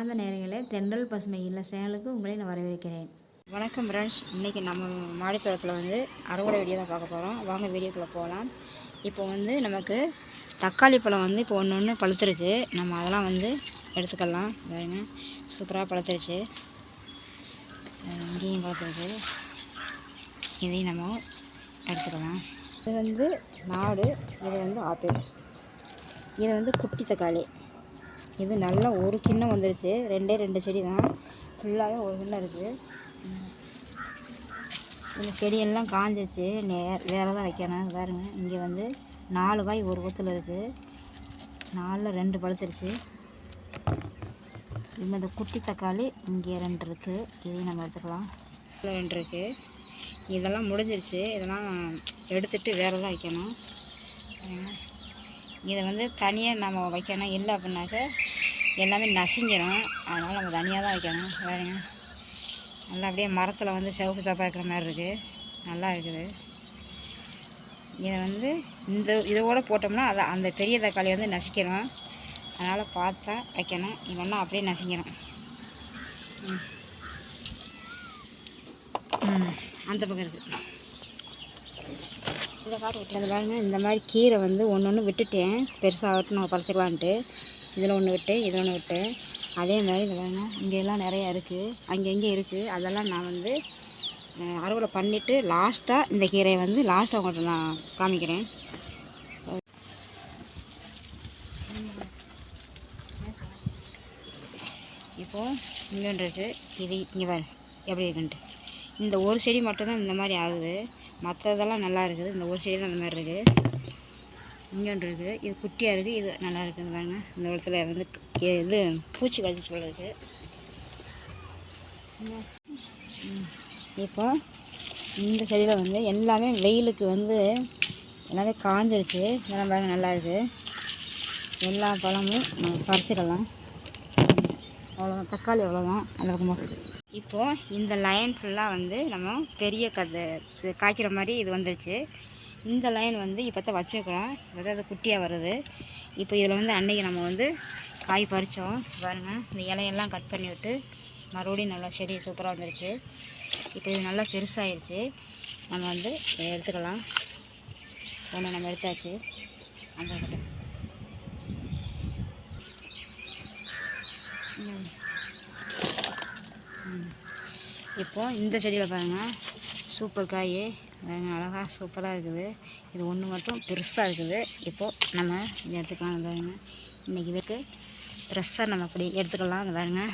அன்பார்ந்த நேரங்களில் தென்றல் பசுமை இல்லை சேனலுக்கு உங்களை நான் வரவேற்கிறேன். வணக்கம் ஃப்ரெண்ட்ஸ் இன்றைக்கி நம்ம மாடித்தோட்டத்தில் வந்து அறுவடை வீடியோ தான் பார்க்க போகிறோம் வாங்க வீடியோக்குள்ளே போகலாம் இப்போ வந்து நமக்கு தக்காளி பழம் வந்து இப்போ ஒன்று ஒன்று பழுத்துருக்கு. நம்ம அதெல்லாம் வந்து எடுத்துக்கலாம். பாருங்க. சூப்பராக பழுத்துருச்சு. இங்கேயும் பழுத்துருக்கு. இதையும் நம்ம எடுத்துக்கலாம். இது வந்து நாடு இது வந்து ஆப்பிள். இது வந்து குட்டி தக்காளி. இது நல்லா ஒரு கிண்ணம் வந்துருச்சு. ரெண்டே ரெண்டு செடி தான் ஃபுல்லாகவே ஒரு கிண்ணம் இருக்குது இந்த செடியெல்லாம் காஞ்சிருச்சு. நே வேறு தான் வைக்கணும். பாருங்க. இங்கே வந்து நாலு காய் ஒரு கொத்தில் இருக்குது நாலில் ரெண்டு பழுத்துருச்சு. இந்த இந்த குட்டி தக்காளி இங்கே ரெண்டு இருக்குது இதையும் நம்ம எடுத்துக்கலாம். இதில் ரெண்டு இருக்குது இதெல்லாம் முடிஞ்சிருச்சு. இதெல்லாம் எடுத்துகிட்டு வேறு தான் வைக்கணும் இதை வந்து தனியாக நம்ம வைக்கணும் இல்லை அப்படின்னாக்க எல்லாமே நசிஞ்சிடும் அதனால் நம்ம தனியாக தான் வைக்கணும். வேறுங்க நல்லா அப்படியே மரத்தில் வந்து சிவப்பு சாப்பாக இருக்கிற மாதிரி இருக்குது நல்லா இருக்குது. இதை வந்து இந்த இதோட போட்டோம்னா அதை அந்த பெரிய தக்காளி வந்து நசிக்கிறோம் அதனால் பார்த்தா வைக்கணும். இல்லைன்னா அப்படியே நசிக்கிறோம் ம். அந்த பக்கம் இருக்குது இதை காட்டு விட்டு பாருங்க. இந்த மாதிரி கீரை வந்து ஒன்று ஒன்று விட்டுட்டேன். பெருசாகட்டும் நம்ம பறிச்சிக்கலான்ட்டு. இதில் ஒன்று விட்டு இதில் ஒன்று விட்டு அதே மாதிரி இதில் பாருங்க. இங்கெல்லாம் நிறையா இருக்குது அங்கங்கே இருக்குது அதெல்லாம் நான் வந்து அறுவடை பண்ணிவிட்டு லாஸ்ட்டாக இந்த கீரையை வந்து லாஸ்ட்டாக உங்கள்கிட்ட நான் காமிக்கிறேன். இப்போது இங்கே இருக்குது இது இங்கே பாரு. எப்படி இருக்குன்ட்டு. இந்த ஒரு செடி மட்டும்தான் இந்த மாதிரி ஆகுது. மற்றதெல்லாம் நல்லா இருக்குது. இந்த ஒரு செடி தான் இந்த மாதிரி இருக்குது. இங்கொன்று இருக்குது இது குட்டியாக இருக்குது இது நல்லா இருக்குது. பாருங்க. இந்த இடத்துல வந்து இது பூச்சி கழிச்சு போல இருக்குது இப்போ இந்த செடியில் வந்து எல்லாமே வெயிலுக்கு வந்து எல்லாமே காஞ்சிருச்சு. இதெல்லாம் பாருங்க நல்லா இருக்குது எல்லா பழமும் நம்ம பறிச்சுக்கலாம். அவ்வளோதான் தக்காளி அவ்வளோதான் அந்த பக்கமாக இப்போது இந்த லைன் ஃபுல்லாக வந்து நம்ம பெரிய கதை காய்க்கிற மாதிரி இது வந்துருச்சு. இந்த லைன் வந்து இப்போ தான் வச்சுருக்குறோம். இப்போ தான் அது குட்டியாக வருது. இப்போ இதில் வந்து அன்னைக்கு நம்ம வந்து காய் பறித்தோம் பாருங்கள் இந்த இலையெல்லாம் கட் பண்ணி விட்டு மறுபடியும் நல்லா செடி சூப்பராக வந்துருச்சு. இப்போ இது நல்லா பெருசாகிருச்சு நம்ம வந்து இதை எடுத்துக்கலாம். ஒன்று நம்ம எடுத்தாச்சு. அந்த பக்கம். ம். ம். இப்போது இந்த செடியில் பாருங்கள் சூப்பர் காய். பாருங்க அழகாக சூப்பராக இருக்குது. இது ஒன்று மட்டும் பெருசாக இருக்குது. இப்போது நம்ம இதை எடுத்துக்கலாம் பாருங்கள் இன்றைக்கி வீட்டுக்கு ஃப்ரெஷ்ஷாக நம்ம அப்படி எடுத்துக்கலாம் இந்த பாருங்கள்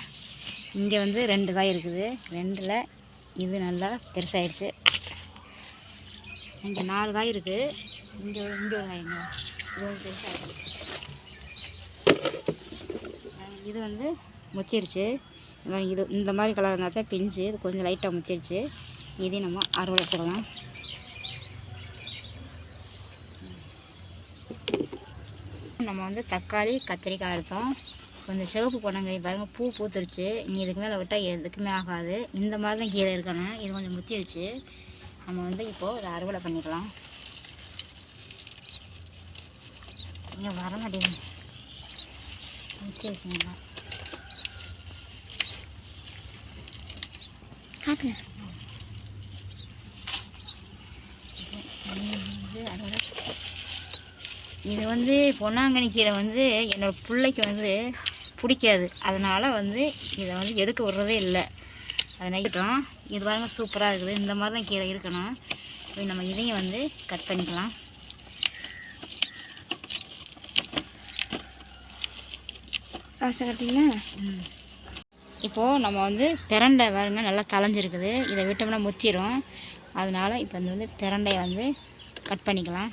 இங்கே வந்து ரெண்டு காய் இருக்குது. ரெண்டில் இது நல்லா பெருசாகிடுச்சு இங்கே நாலு காய் இருக்குது இங்கே ஒரு இங்கே ஒரு காய்ங்க இது ஒரு. பெருசாக இருக்குது இது வந்து முத்திருச்சு. இது இந்த மாதிரி கலர் இருந்தால் தான் பிஞ்சு இது கொஞ்சம் லைட்டாக முத்திருச்சு. இதையும் நம்ம அறுவடை போடலாம். நம்ம வந்து தக்காளி கத்திரிக்காய் எடுத்தோம் கொஞ்சம் சிவப்பு பொன்னங்காய் பாருங்கள் பூ பூத்துருச்சு. நீ இதுக்கு மேலே விட்டால் எதுக்குமே ஆகாது. இந்த மாதிரி தான் கீரை இருக்கணும். இது கொஞ்சம் முத்திருச்சு. நம்ம வந்து இப்போது இதை அறுவடை பண்ணிக்கலாம். இங்கே வர மாட்டேங்குது. முத்திருச்சுங்களா காட்டுங்க இது வந்து பொன்னாங்கண்ணி கீரை வந்து என்னோட பிள்ளைக்கு வந்து பிடிக்காது. அதனால் வந்து இதை வந்து எடுக்க விடுறதே இல்லை. அதை நைட்டோம் இது பாருங்க சூப்பராக இருக்குது. இந்த மாதிரி தான் கீரை இருக்கணும். இப்போ நம்ம இதையும் வந்து கட் பண்ணிக்கலாம். லாஸ்ட்டாக கட்டிங்களா? ம். இப்போது நம்ம வந்து பிரண்டை பாருங்க நல்லா தளைஞ்சிருக்குது இதை விட்டோம்னா முத்திரும். அதனால் இப்போ இந்த வந்து பிரண்டையை வந்து கட் பண்ணிக்கலாம்.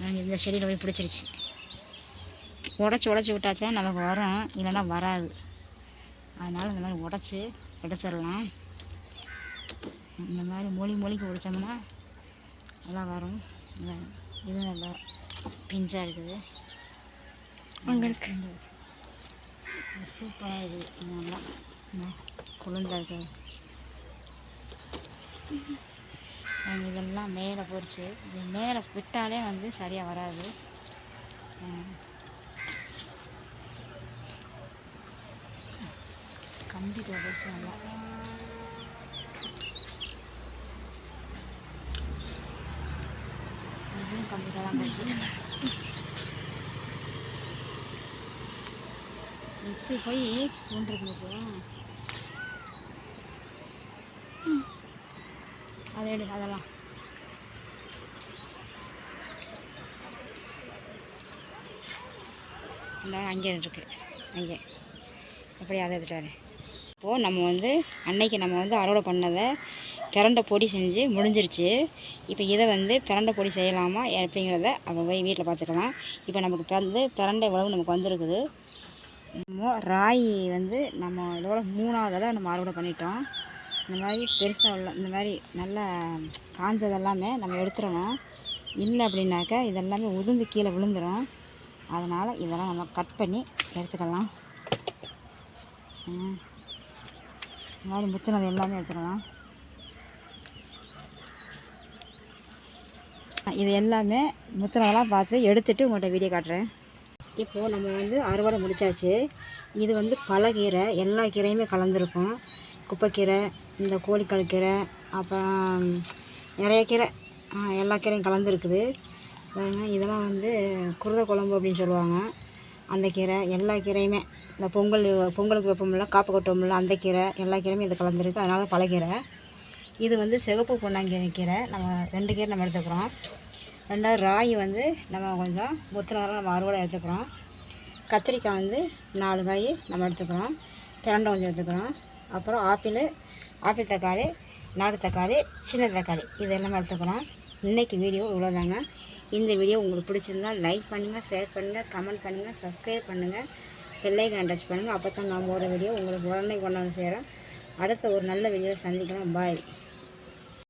நாங்கள் இந்த செடியில் போய் பிடிச்சிருச்சு. உடச்சி உடச்சி விட்டா தான் நமக்கு வரும். இல்லைன்னா வராது. அதனால் இந்த மாதிரி உடச்சி எடுத்துடலாம். இந்த மாதிரி மொழி மொழிக்கு உடைச்சோம்னா நல்லா வரும். இது நல்லா பிஞ்சாக இருக்குது. அங்கே இருக்கு. சூப்பராக இருக்குது இது நல்லா. இந்த குளிர்ந்தா இருக்குது இதெல்லாம் மேலே பொறிச்சு. இது மேலே விட்டாலே வந்து சரியாக வராது. அஹ் பொறிச்சு போச்சு நல்லா. இதுவும் கம்பிக்குள்ள தான் போச்சு இப்படி போய் ஸ்பூன் அதை எடு அதெல்லாம். இந்த அங்கே இருக்கு. அங்கே. அப்படி அதை எடுத்துட்டாரு இப்போது நம்ம வந்து அன்னைக்கு நம்ம வந்து அறுவடை பண்ணதை பிரண்டை பொடி செஞ்சு முடிஞ்சிருச்சு. இப்போ இதை வந்து பிரண்டை பொடி செய்யலாமா எப்படிங்கிறத அவங்க போய் வீட்டில் பார்த்துக்கலாம். இப்போ நமக்கு வந்து பிரண்டை உழவு நமக்கு வந்திருக்குது. நம்ம ராகி வந்து நம்ம இதோட மூணாவது தடவை நம்ம அறுவடை பண்ணிட்டோம். இந்த மாதிரி பெருசாக உள்ள இந்த மாதிரி நல்லா காஞ்சதெல்லாமே நம்ம எடுத்துடணும். இல்லை அப்படின்னாக்கா இதெல்லாமே உதிர்ந்து கீழே விழுந்துடும் அதனால் இதெல்லாம் நம்ம கட் பண்ணி எடுத்துக்கலாம். இந்த மாதிரி முத்துனது எல்லாமே எடுத்துக்கலாம் இது எல்லாமே முத்துனதெல்லாம் பார்த்து எடுத்துட்டு உங்கள்கிட்ட வீடியோ காட்டுறேன். இப்போது நம்ம வந்து அறுவடை முடிச்சாச்சு. இது வந்து பல கீரை எல்லா கீரையுமே கலந்துருக்கும். குப்பைக்கீரை இந்த கோழிக்கால் கீரை அப்புறம் நிறைய கீரை எல்லா கீரையும் கலந்துருக்குது. பாருங்க இதெல்லாம் வந்து குருதை குழம்பு அப்படின்னு சொல்லுவாங்க. அந்த கீரை எல்லா கீரையுமே இந்த பொங்கல் பொங்கலுக்கு வைப்போம்ல காப்பு கொட்டோம்ல அந்த கீரை எல்லா கீரையுமே இது கலந்துருக்கு. அதனால் பலகீரை இது வந்து சிகப்பு பொன்னாங்கீரை கீரை. நம்ம ரெண்டு கீரை நம்ம எடுத்துக்கிறோம். ரெண்டாவது ராகி வந்து நம்ம கொஞ்சம் முத்துனதெல்லாம் நம்ம அறுவடை எடுத்துக்கிறோம். கத்திரிக்காய் வந்து நாலு காய் நம்ம எடுத்துக்கிறோம். பிரண்டை கொஞ்சம் எடுத்துக்கிறோம். அப்புறம் ஆப்பிள் ஆப்பிள் தக்காளி நாடு தக்காளி சின்ன தக்காளி இது எல்லாமே எடுத்துக்கிறோம். இன்றைக்கி வீடியோ இவ்வளோதாங்க இந்த வீடியோ உங்களுக்கு பிடிச்சிருந்தா லைக் பண்ணுங்கள் ஷேர் பண்ணுங்கள் கமெண்ட் பண்ணுங்கள் சப்ஸ்கிரைப் பண்ணுங்கள் பெல்லைக்கான் டச் பண்ணுங்கள் அப்போ தான் நான் போகிற வீடியோ உங்களுக்கு உடனே கொண்டாந்து செய்கிறோம் சேரும். அடுத்த ஒரு நல்ல வீடியோவில் சந்திக்கலாம். பாய்